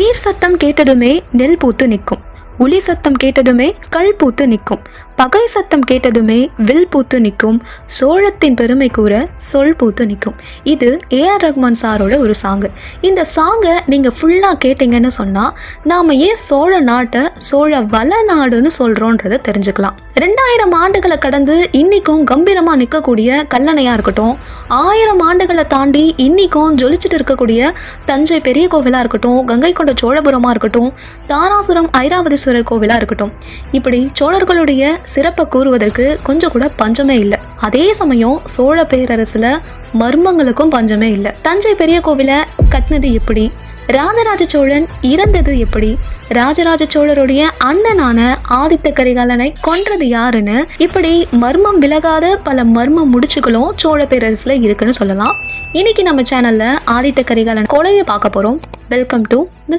நீர் சத்தம் கேட்டதுமே நெல் பூத்து நிற்கும். உளி சத்தம் கேட்டதுமே கல் பூத்து நிற்கும். பகை சத்தம் கேட்டதுமே வில் பூத்து நிற்கும். சோழத்தின் பெருமை கூற சொல் பூத்து நிற்கும். இது ஏஆர் ரஹ்மான் சாரோட ஒரு சாங்கு. இந்த சாங்கை நீங்கள் ஃபுல்லாக கேட்டிங்கன்னு சொன்னால் நாம் ஏன் சோழ நாட்டை சோழ வளநாடுன்னு சொல்கிறோன்றதை தெரிஞ்சுக்கலாம். ரெண்டாயிரம் ஆண்டுகளை கடந்து இன்னைக்கும் கம்பீரமாக நிற்கக்கூடிய கல்லணையாக இருக்கட்டும் ஆயிரம் ஆண்டுகளை தாண்டி இன்னைக்கும் ஜொலிச்சுட்டு இருக்கக்கூடிய தஞ்சை பெரிய கோவிலாக இருக்கட்டும் கங்கை கொண்ட சோழபுரமாக இருக்கட்டும் தாராசுரம் ஐராவதீஸ்வரர் கோவிலாக இருக்கட்டும். இப்படி சோழர்களுடைய சிறப்பை கூறுவதற்கு கொஞ்சம் கூட பஞ்சமே இல்லை. அதே சமயம் சோழ பேரரசுல மர்மங்களுக்கும் பஞ்சமே இல்லை. தஞ்சை பெரிய கோவிலை கட்டினது எப்படி ராஜராஜ சோழன் இறந்தது எப்படி? ராஜராஜ சோழருடைய அண்ணனான ஆதித்த கரிகாலனை கொன்றது யாருன்னு? இப்படி மர்மம் விலகாத பல மர்ம முடிச்சுகளும் சோழ பேரரசுல இருக்குன்னு சொல்லலாம். இன்னைக்கு நம்ம சேனல்ல ஆதித்த கரிகாலன் கொலையை பார்க்க போறோம். Welcome to